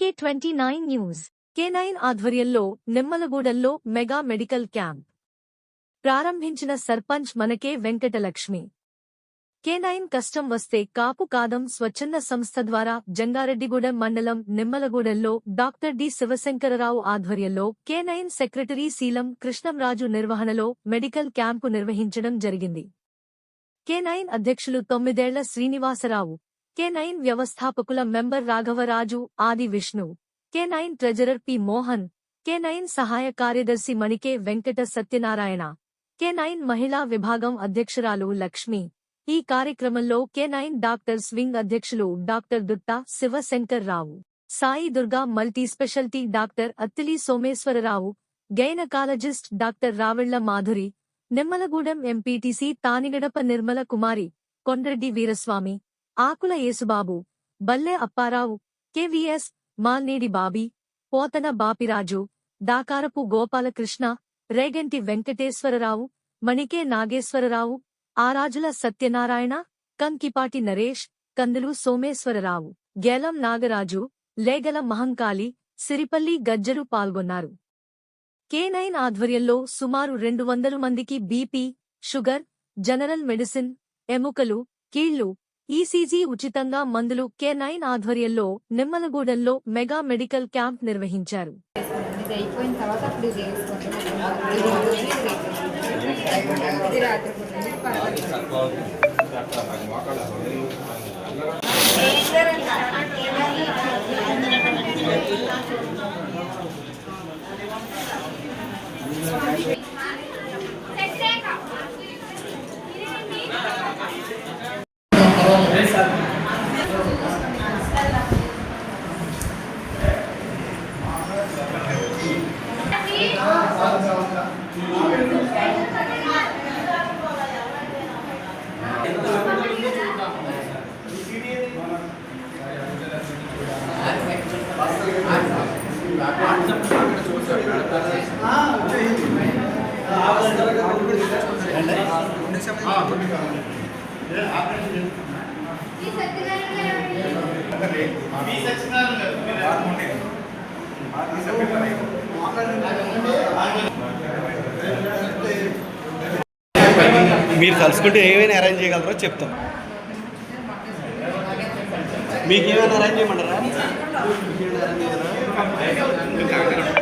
KK twenty nine news K nine ఆధ్వర్యంలో నిమ్మలగూడెల్లో mega medical camp. ప్రారంభించిన సర్పంచ్ మనకే వెంకటలక్ష్మి. కేనైన్ కష్టం వస్తే కాపు కాదం స్వచ్ఛంద సంస్థ ద్వారా జంగారెడ్డిగూడెం మండలం నిమ్మలగూడెంలో డాక్టర్ డి శివశంకరరావు ఆధ్వర్యంలో కేనైన్ సెక్రటరీ శీలం కృష్ణంరాజు నిర్వహణలో మెడికల్ క్యాంపు నిర్వహించడం జరిగింది. కేనైన్ అధ్యక్షులు తొమ్మిదేళ్ళ Srinivasarao canine వ్యవస్థాపకుల member Raghavaraju Adi Vishnu K nine treasurer P Mohan K nine సహాయ కార్యదర్శి మణికే వెంకట సత్యనారాయణ కెనైన్ మహిళా విభాగం అధ్యక్షురాలు లక్ష్మి. ఈ కార్యక్రమంలో కెనైన్ డాక్టర్ స్వింగ్ అధ్యక్షులు doctor Dutta Sivasankar Rao Sai Durga multi speciality doctor Attili Someswararao gynaecologist doctor Ravella Madhuri Nimmalagudem MPTC Tanigadapa Nirmala Kumari Kondreddy Veeraswamy Akula Yesubabu. Balle Apparao KVS Malnedi Bobby Pothana Bapiraju Dakarapu Gopalakrishna Reganti Venkateswararao Manike Nageswararao Arajula Satyanarayana Kankipati Naresh Kandulu Someswararao Gelam Nagaraju లేగల Mahankali Siripalli గజ్జరు పాల్గొన్నారు. Canine ఆధ్వర్యంలో సుమారు రెండు వందల మందికి BP sugar general medicine ఎముకలు కీళ్ళు ECG ఉచితంగా మందులు కే నైన్ ఆధ్వర్యంలో నిమ్మలగూడెంలో మెగా మెడికల్ క్యాంప్ నిర్వహించారు. Thank you తర్వాత అప్పుడు ఇది వేసుకుంటాం ఇది రోజు ఇది రేపు. ఇది రాత్రి పూట ఇది పగలు. మీరు కలుసుకుంటే ఏమైనా అరేంజ్ చేయగలరో చెప్తాం. మీకు ఏమైనా అరేంజ్ చేయమంటారా? Obrigado.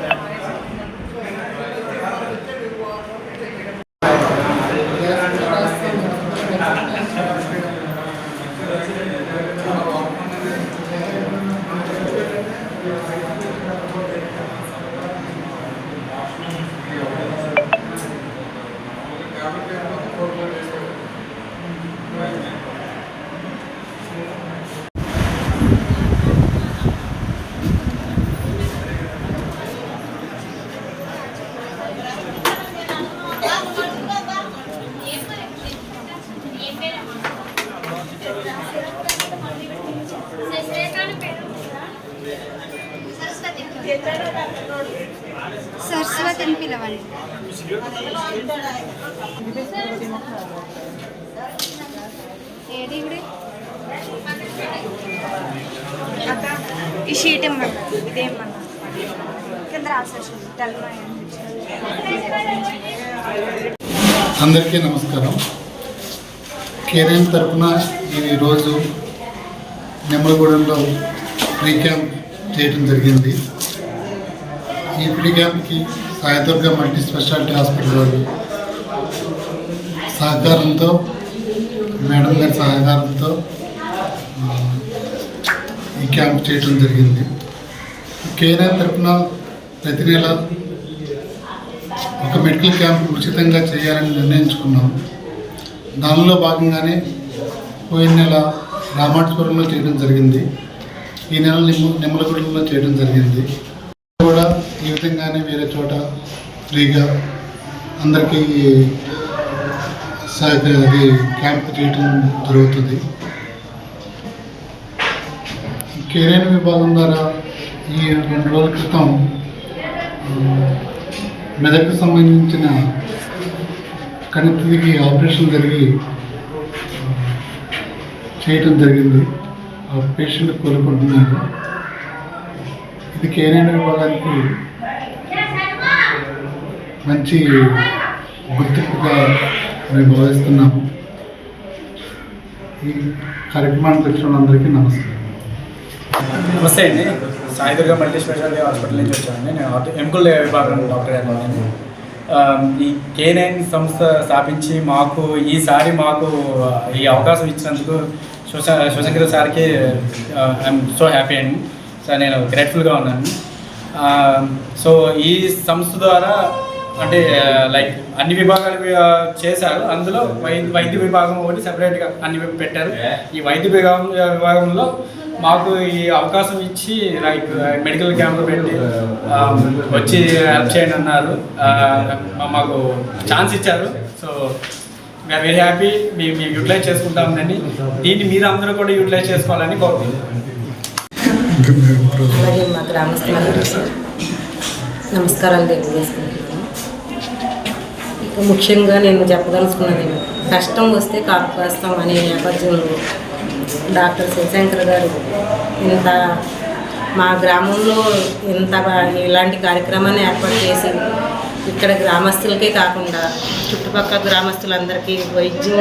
సరస్వతిని పిలవండి. ఏది ఇప్పుడు ఈ షీట్ ఇమ్మన్నా ఇదేమన్నా కింద రాసేసింది తెల్లమాయ అందరికీ నమస్కారం. కేరైన్ తరఫున ఈరోజు నెమ్మలగూడెంలో రీక్యాంప్ చేయడం జరిగింది. ఈ క్యాంప్కి సాయిదుర్గ మల్టీ స్పెషాలిటీ హాస్పిటల్ వారి సహకారంతో మేడం గారి సహకారంతో ఈ క్యాంప్ చేయడం జరిగింది కేరైన్ తరఫున ప్రతి నెల ఒక మెడికల్ క్యాంప్ ఉచితంగా చేయాలని నిర్ణయించుకున్నాం. దానిలో భాగంగానే పోయిన నెల రామాటపురంలో చేయడం జరిగింది. ఈ నెల నిమ్మ నిమ్మలగూడెంలో చేయడం జరిగింది. ఈ విధంగానే వేరే చోట ఫ్రీగా అందరికీ అది క్యాంప్ చేయడం జరుగుతుంది. కెరీర్ విభాగం ద్వారా ఈ రెండు రోజుల క్రితం మెదక్కు సంబంధించిన కణితికి ఆపరేషన్ జరిగి చేయటం జరిగింది. ఆ పేషెంట్ కోలుకుంటున్నారు. ఇది కేరైన విభాగానికి మంచి గుర్తింపుగా మేము భావిస్తున్నాము ఈ కార్యక్రమానికి వచ్చిన అందరికీ నమస్కారం. నమస్తే అండి. సాయిదుర్గ మల్టీ స్పెషాలిటీ హాస్పిటల్ నుంచి వచ్చానండి. నేను ఎంకుల్ విభాగం డాక్టర్ గారు ఈ కే నైన్ సంస్థ స్థాపించి మాకు ఈసారి మాకు ఈ అవకాశం ఇచ్చినందుకు శివశ శివశంకర్ సార్కి ఐఎమ్ సో హ్యాపీ అండి. సార్ నేను గ్రేట్ఫుల్గా ఉన్నాను. సో ఈ సంస్థ ద్వారా అంటే లైక్ అన్ని విభాగాలు ఆ, చేశారు. అందులో వై- వైద్య విభాగం ఒకటి సెపరేట్గా అన్ని పెట్టారు. ఈ వైద్య విభాగం విభాగంలో మాకు ఈ అవకాశం ఇచ్చి లైక్ మెడికల్ క్యాంప్ పెట్టి ఆ, వచ్చి హెల్ప్ చేయండి అన్నారు. మాకు ఛాన్స్ ఇచ్చారు. సో వీఆర్ వెరీ హ్యాపీ మేము మేము యూటిలైజ్ చేసుకుంటామని దీన్ని మీరు అందరూ కూడా యూటిలైజ్ చేసుకోవాలని కోరుకుంటున్నాను నమస్కారాలు తెలియజేసుకుంటున్నాను ముఖ్యంగా నేను చెప్పదలుచుకున్నది కష్టం వస్తే కాపుకాస్తాం అనే నేపథ్యంలో డాక్టర్ శివశంకర్ గారు ఇంత మా గ్రామంలో ఇంత ఇలాంటి కార్యక్రమాన్ని ఏర్పాటు చేసి ఇక్కడ గ్రామస్తులకే కాకుండా చుట్టుపక్కల గ్రామస్తులందరికీ వైద్యం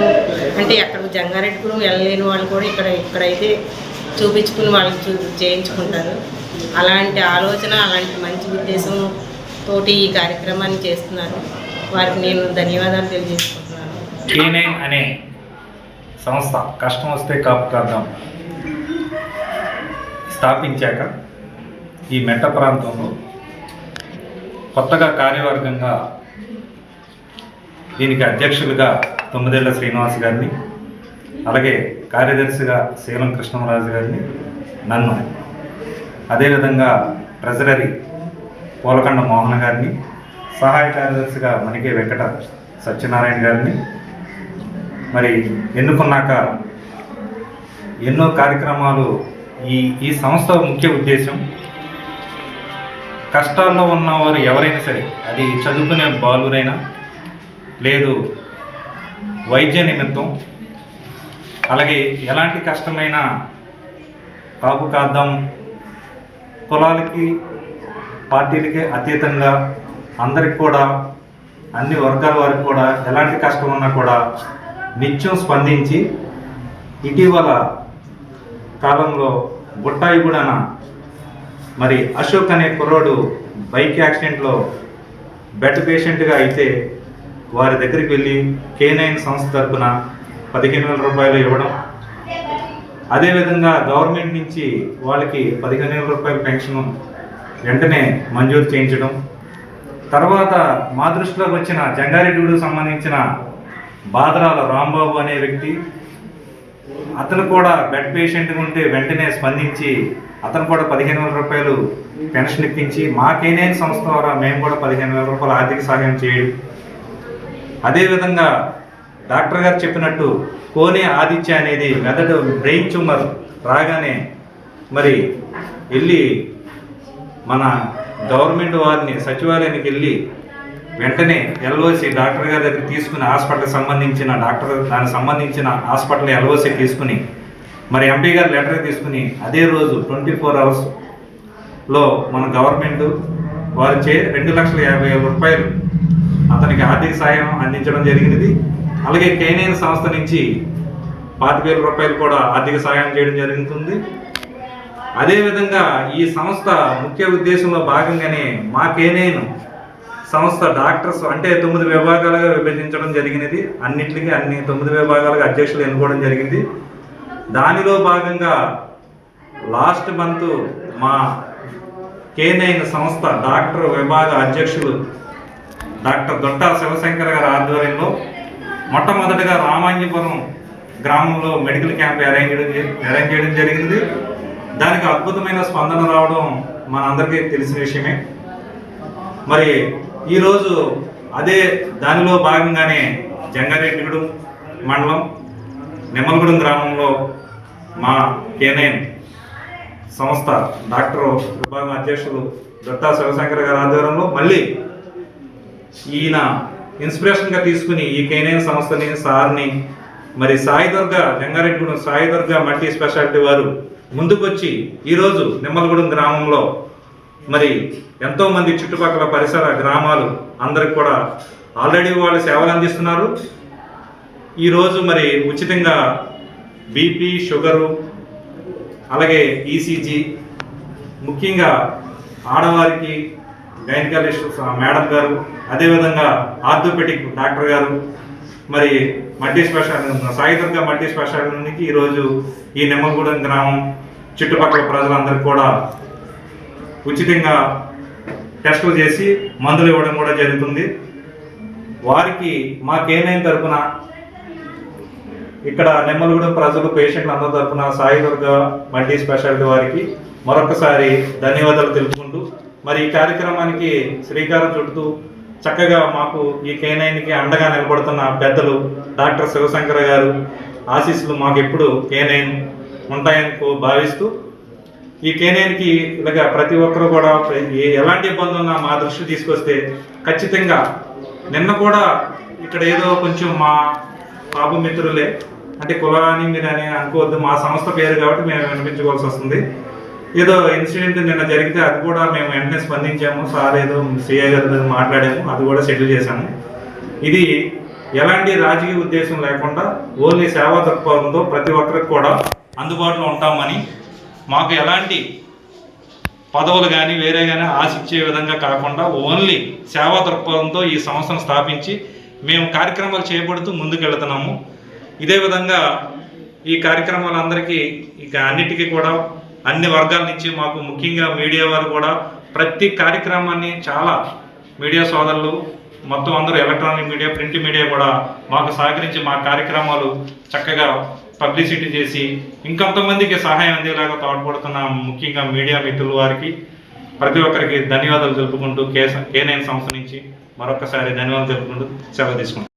అంటే ఎక్కడ జంగారెడ్డిపురం వెళ్ళలేని వాళ్ళు కూడా ఇక్కడ ఇక్కడైతే చూపించుకుని వాళ్ళు చూ చేయించుకుంటారు. అలాంటి ఆలోచన అలాంటి మంచి ఉద్దేశం తోటి ఈ కార్యక్రమాన్ని చేస్తున్నారు. వారికి నేను ధన్యవాదాలు తెలియజేసుకుంటున్నాను. కేనైన్ అనే సంస్థ కష్టం వస్తే కాపు కాద్దాం. స్థాపించాక ఈ మెట్ట ప్రాంతంలో కొత్తగా కార్యవర్గంగా దీనికి అధ్యక్షులుగా తొమ్మిదేళ్ళ శ్రీనివాస్ గారిని అలాగే కార్యదర్శిగా శీలం కృష్ణరాజు గారిని నన్ను అదేవిధంగా ట్రెజరీ పూలకండ మోహన్ గారిని సహాయ కార్యదర్శిగా మనకే వెంకట సత్యనారాయణ గారిని. మరి ఎన్నుకున్నాక ఎన్నో కార్యక్రమాలు ఈ ఈ సంస్థ ముఖ్య ఉద్దేశం. కష్టాల్లో ఉన్నవారు ఎవరైనా సరే అది చదువుకునే బాలురైనా లేదు వైద్య నిమిత్తం అలాగే ఎలాంటి కష్టమైన కాపు కాద్దాం కులాలకి పార్టీలకి అతీతంగా అందరికి కూడా అన్ని వర్గాల వారికి కూడా ఎలాంటి కష్టం ఉన్నా కూడా నిత్యం స్పందించి ఇటీవల కాలంలో బుట్టాయిగూడన మరి అశోక్ అనే కుర్రోడు బైక్ యాక్సిడెంట్లో బెడ్ పేషెంట్గా అయితే వారి దగ్గరికి వెళ్ళి కే నైన్ సంస్థ తరపున పదిహేను వేల రూపాయలు ఇవ్వడం. అదేవిధంగా గవర్నమెంట్ నుంచి వాళ్ళకి పదిహేను వేల రూపాయల పెన్షన్ వెంటనే మంజూరు చేయించడం. తర్వాత మా దృష్టిలోకి వచ్చిన జంగారెడ్డిగూడకు సంబంధించిన బాదరాల రాంబాబు అనే వ్యక్తి అతను కూడా బెడ్ పేషెంట్గా ఉంటే వెంటనే స్పందించి అతను కూడా పదిహేను వేల రూపాయలు పెన్షన్ ఇప్పించి మాకేనేని సంస్థ ద్వారా మేము కూడా పదిహేను వేల రూపాయలు ఆర్థిక సహాయం చేయడం. అదేవిధంగా డాక్టర్ గారు చెప్పినట్టు కోనే ఆదిత్య అనేది మెదడు బ్రెయిన్ ట్యూమర్ రాగానే మరి వెళ్ళి మన గవర్నమెంట్ వారిని సచివాలయానికి వెళ్ళి వెంటనే ఎల్ఓసి డాక్టర్ గారి దగ్గర తీసుకుని హాస్పిటల్కి సంబంధించిన డాక్టర్ దానికి సంబంధించిన హాస్పిటల్ ఎల్ఓసి తీసుకుని మరి ఎంపీ గారు లెటర్ తీసుకుని అదే రోజు ట్వంటీ ఫోర్ అవర్స్లో మన గవర్నమెంట్ వారిచే రెండు లక్షల యాభై వేల రూపాయలు అతనికి ఆర్థిక సాయం అందించడం జరిగినది. అలాగే కేనైన్ సంస్థ నుంచి పాతిక వేల రూపాయలు కూడా ఆర్థిక సాయం చేయడం జరుగుతుంది. అదేవిధంగా ఈ సంస్థ ముఖ్య ఉద్దేశంలో భాగంగానే మా కేనైన్ సంస్థ డాక్టర్స్ అంటే తొమ్మిది విభాగాలుగా విభజించడం జరిగినది. అన్నింటికి అన్ని తొమ్మిది విభాగాలుగా అధ్యక్షులు ఎన్నుకోవడం జరిగింది. దానిలో భాగంగా లాస్ట్ మంత్ మా కేనైన్ సంస్థ డాక్టర్ విభాగ అధ్యక్షులు డాక్టర్ దొట్టా శివశంకర్ గారి ఆధ్వర్యంలో మొట్టమొదటిగా రామాంజపురం గ్రామంలో మెడికల్ క్యాంప్ అరేంజ్ చేయడం అరేంజ్ చేయడం జరిగింది. దానికి అద్భుతమైన స్పందన రావడం మనందరికీ తెలిసిన విషయమే. మరి ఈరోజు అదే దానిలో భాగంగానే జంగారెడ్డిగూడెం మండలం నిమ్మలగూడెం గ్రామంలో మా కేనైన్ సంస్థ డాక్టర్ విభాగం అధ్యక్షులు దత్తా శివశంకర్ గారి ఆధ్వర్యంలో మళ్ళీ ఈయన ఇన్స్పిరేషన్గా తీసుకుని ఈ కేనైన్ సంస్థని సార్ని మరి సాయి దుర్గ జంగారెడ్డిగూడెం సాయి దుర్గ మల్టీ స్పెషాలిటీ వారు ముందుకొచ్చి ఈరోజు నిమ్మలగూడెం గ్రామంలో మరి ఎంతోమంది చుట్టుపక్కల పరిసర గ్రామాలు అందరికి కూడా ఆల్రెడీ వాళ్ళు సేవలు అందిస్తున్నారు. ఈరోజు మరి ఉచితంగా బీపీ షుగరు అలాగే ఈసీజీ ముఖ్యంగా ఆడవారికి గైనకాలజిస్ట్ మేడం గారు అదేవిధంగా ఆర్థోపెటిక్ డాక్టర్ గారు మరి మల్టీ స్పెషాలిటీ సాయిదుర్గ మల్టీ స్పెషాలిటీకి ఈరోజు ఈ నిమ్మగూడెం గ్రామం చుట్టుపక్కల ప్రజలందరికీ కూడా ఉచితంగా టెస్టులు చేసి మందులు ఇవ్వడం కూడా జరుగుతుంది. వారికి మా కేనైన్ తరపున ఇక్కడ నిమ్మలగూడెం ప్రజలు పేషెంట్లు అందరి తరపున సాయి దుర్గ మల్టీ స్పెషాలిటీ వారికి మరొకసారి ధన్యవాదాలు తెలుపుకుంటూ మరి ఈ కార్యక్రమానికి శ్రీకారం చుడుతూ చక్కగా మాకు ఈ కేనైన్కి అండగా నిలబడుతున్న పెద్దలు డాక్టర్ శివశంకర్ గారు ఆశీస్సులు మాకు ఎప్పుడు కేనైన్ ఉంటాయని భావిస్తూ ఈ కేనైన్కి ఇలాగ ప్రతి ఒక్కరు కూడా ఎలాంటి ఇబ్బంది ఉన్నా మా దృష్టి తీసుకొస్తే ఖచ్చితంగా నిన్న కూడా ఇక్కడ ఏదో కొంచెం మా బాబు మిత్రులే అంటే కులాన్ని మీరు అని అనుకోవద్దు మా సంస్థ పేరు కాబట్టి మేము వినిపించుకోవాల్సి వస్తుంది. ఏదో ఇన్సిడెంట్ నిన్న జరిగితే అది కూడా మేము వెంటనే స్పందించాము. సార్ ఏదో సిఐ గారితో మాట్లాడాము. అది కూడా సెటిల్ చేశాము. ఇది ఎలాంటి రాజకీయ ఉద్దేశం లేకుండా ఓన్లీ సేవా దృక్పథంతో ప్రతి ఒక్కరికి కూడా అందుబాటులో ఉంటామని మాకు ఎలాంటి పదవులు కానీ వేరే కానీ ఆశించే విధంగా కాకుండా ఓన్లీ సేవా దృక్పథంతో ఈ సంస్థను స్థాపించి మేము కార్యక్రమాలు చేపడుతూ ముందుకెళ్తున్నాము. ఇదే విధంగా ఈ కార్యక్రమాలందరికీ ఇక అన్నిటికీ కూడా అన్ని వర్గాల నుంచి మాకు ముఖ్యంగా మీడియా వారు కూడా ప్రతి కార్యక్రమాన్ని చాలా మీడియా సోదరులు మొత్తం అందరూ ఎలక్ట్రానిక్ మీడియా ప్రింట్ మీడియా కూడా మాకు సహకరించి మా కార్యక్రమాలు చక్కగా పబ్లిసిటీ చేసి ఇంకొంతమందికి సహాయం అందేలాగా తోడ్పడుతున్న ముఖ్యంగా మీడియా మిత్రుల వారికి ప్రతి ఒక్కరికి ధన్యవాదాలు తెలుపుకుంటూ కే కే నైన్ సంస్థ నుంచి మరొకసారి ధన్యవాదాలు తెలుపుకుంటూ సెలవు తీసుకుంటాం